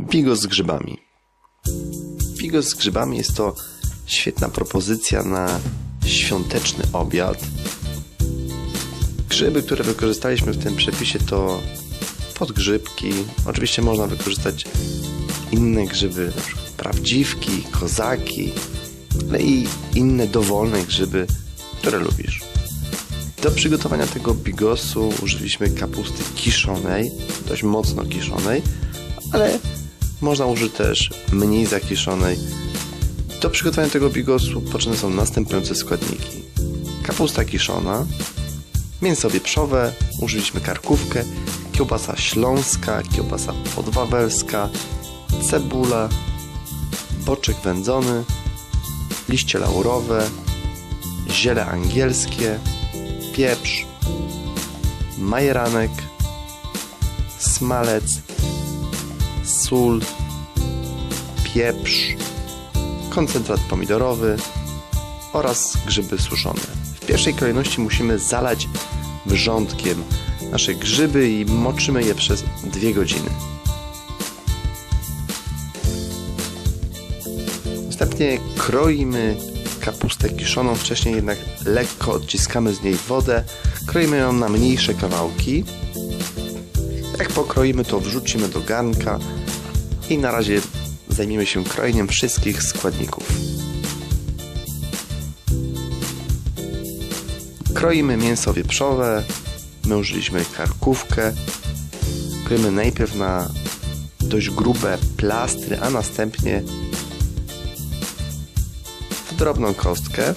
Bigos z grzybami. Bigos z grzybami jest to świetna propozycja na świąteczny obiad. Grzyby, które wykorzystaliśmy w tym przepisie to podgrzybki. Oczywiście można wykorzystać inne grzyby, prawdziwki, kozaki, ale i inne dowolne grzyby, które lubisz. Do przygotowania tego bigosu użyliśmy kapusty kiszonej, dość mocno kiszonej, ale można użyć też mniej zakiszonej. Do przygotowania tego bigosu potrzebne są następujące składniki. Kapusta kiszona, mięso wieprzowe, użyliśmy karkówkę, kiełbasa śląska, kiełbasa podwawelska, cebula, boczek wędzony, liście laurowe, ziele angielskie, pieprz, majeranek, smalec, sól, pieprz, koncentrat pomidorowy oraz grzyby suszone. W pierwszej kolejności musimy zalać wrzątkiem nasze grzyby i moczymy je przez dwie godziny. Następnie kroimy kapustę kiszoną, wcześniej jednak lekko odciskamy z niej wodę, kroimy ją na mniejsze kawałki. Pokroimy, to wrzucimy do garnka i na razie zajmiemy się krojeniem wszystkich składników. Kroimy mięso wieprzowe, my użyliśmy karkówkę. Kroimy najpierw na dość grube plastry, a następnie w drobną kostkę.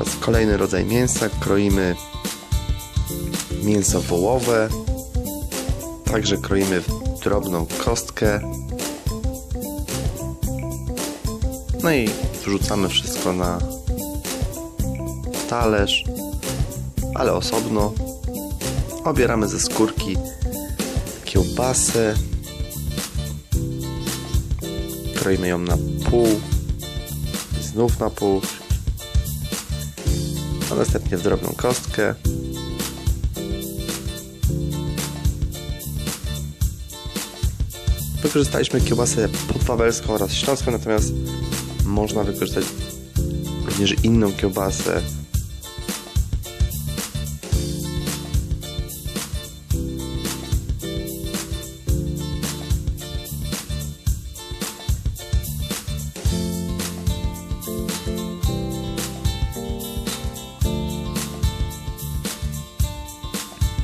Teraz kolejny rodzaj mięsa. Kroimy mięso wołowe. Także kroimy w drobną kostkę. No i wrzucamy wszystko na talerz, ale osobno. Obieramy ze skórki kiełbasę. Kroimy ją na pół. Znów na pół. A następnie w drobną kostkę. Wykorzystaliśmy kiełbasę podwawelską oraz śląską, natomiast można wykorzystać również inną kiełbasę.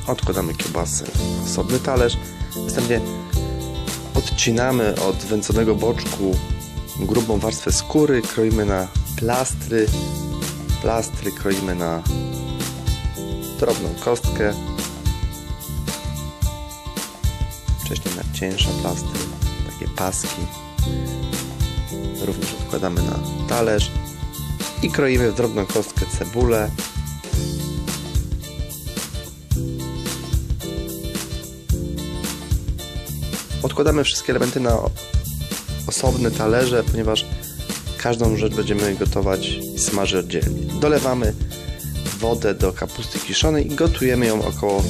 Odkładamy kiełbasę na osobny talerz. Następnie odcinamy od wędzonego boczku grubą warstwę skóry, kroimy na plastry, plastry kroimy na drobną kostkę, wcześniej na cięższe plastry, takie paski. Również odkładamy na talerz i kroimy w drobną kostkę cebulę, Odkładamy wszystkie elementy na osobne talerze, ponieważ każdą rzecz będziemy gotować i smażyć oddzielnie. Dolewamy wodę do kapusty kiszonej i gotujemy ją około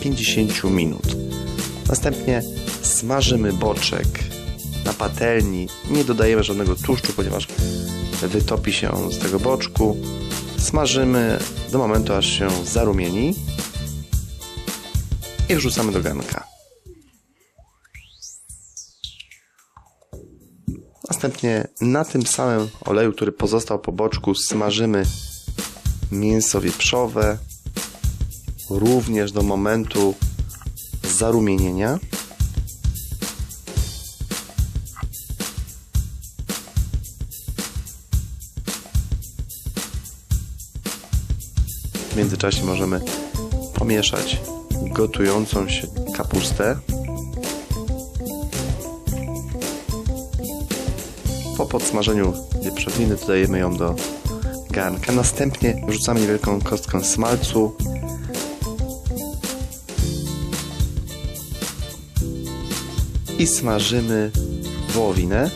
50 minut. Następnie smażymy boczek na patelni. Nie dodajemy żadnego tłuszczu, ponieważ wytopi się on z tego boczku. Smażymy do momentu, aż się zarumieni i wrzucamy do garnka. Następnie na tym samym oleju, który pozostał po boczku, smażymy mięso wieprzowe, również do momentu zarumienienia. W międzyczasie możemy pomieszać gotującą się kapustę. po podsmażeniu wieprzowiny dodajemy ją do garnka. Następnie wrzucamy niewielką kostkę smalcu. I smażymy wołowinę.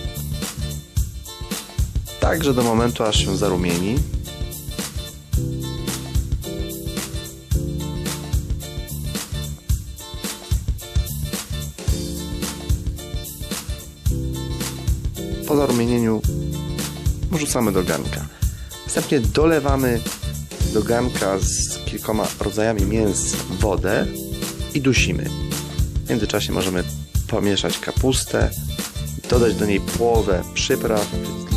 Także do momentu aż się zarumieni. Po zarumienieniu wrzucamy do garnka. Następnie dolewamy do garnka z kilkoma rodzajami mięs wodę i dusimy. W międzyczasie możemy pomieszać kapustę, dodać do niej połowę przypraw,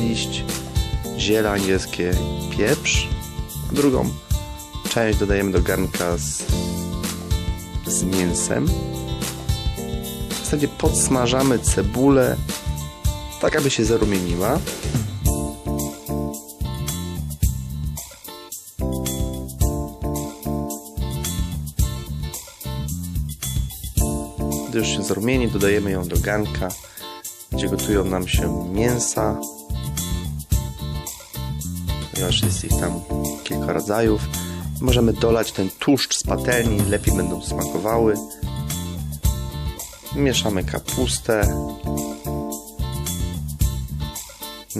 liść, ziele angielskie, pieprz. Drugą część dodajemy do garnka z, z mięsem. Następnie podsmażamy cebulę, tak aby się zarumieniła. Gdy już się zarumieni, dodajemy ją do garnka, gdzie gotują nam się mięsa. Ponieważ jest ich tam kilka rodzajów. Możemy dolać ten tłuszcz z patelni, lepiej będą smakowały. Mieszamy kapustę.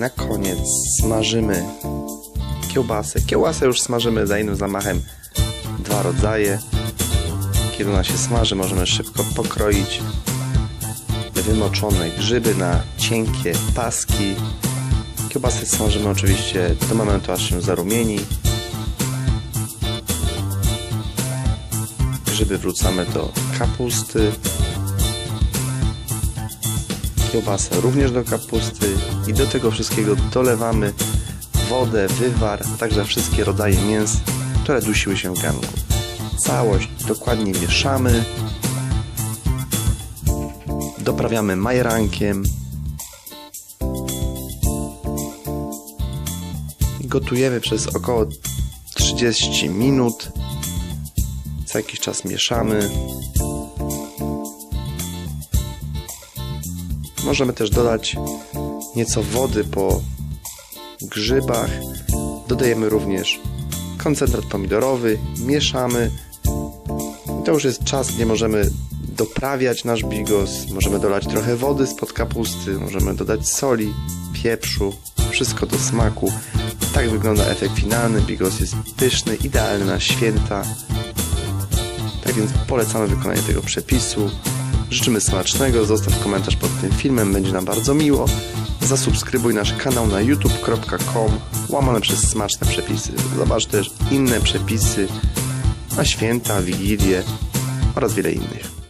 Na koniec smażymy kiełbasę. Kiełbasę już smażymy za innym zamachem. Dwa rodzaje. Kiedy ona się smaży, możemy szybko pokroić wymoczone grzyby na cienkie paski. Kiełbasę smażymy oczywiście do momentu, aż się zarumieni. Grzyby wrzucamy do kapusty. Kiełbasę również do kapusty i do tego wszystkiego dolewamy wodę, wywar, a także wszystkie rodzaje mięs, które dusiły się w garnku. Całość dokładnie mieszamy. Doprawiamy majerankiem. Gotujemy przez około 30 minut. Co jakiś czas mieszamy. Możemy też dodać nieco wody po grzybach. Dodajemy również koncentrat pomidorowy, mieszamy. I to już jest czas, gdzie możemy doprawiać nasz bigos. Możemy dolać trochę wody spod kapusty, możemy dodać soli, pieprzu, wszystko do smaku. Tak wygląda efekt finalny. Bigos jest pyszny, idealny na święta. Tak więc polecamy wykonanie tego przepisu. Życzymy smacznego, zostaw komentarz pod tym filmem, będzie nam bardzo miło. Zasubskrybuj nasz kanał na youtube.com łamane przez smaczne przepisy. Zobacz też inne przepisy na święta, wigilie oraz wiele innych.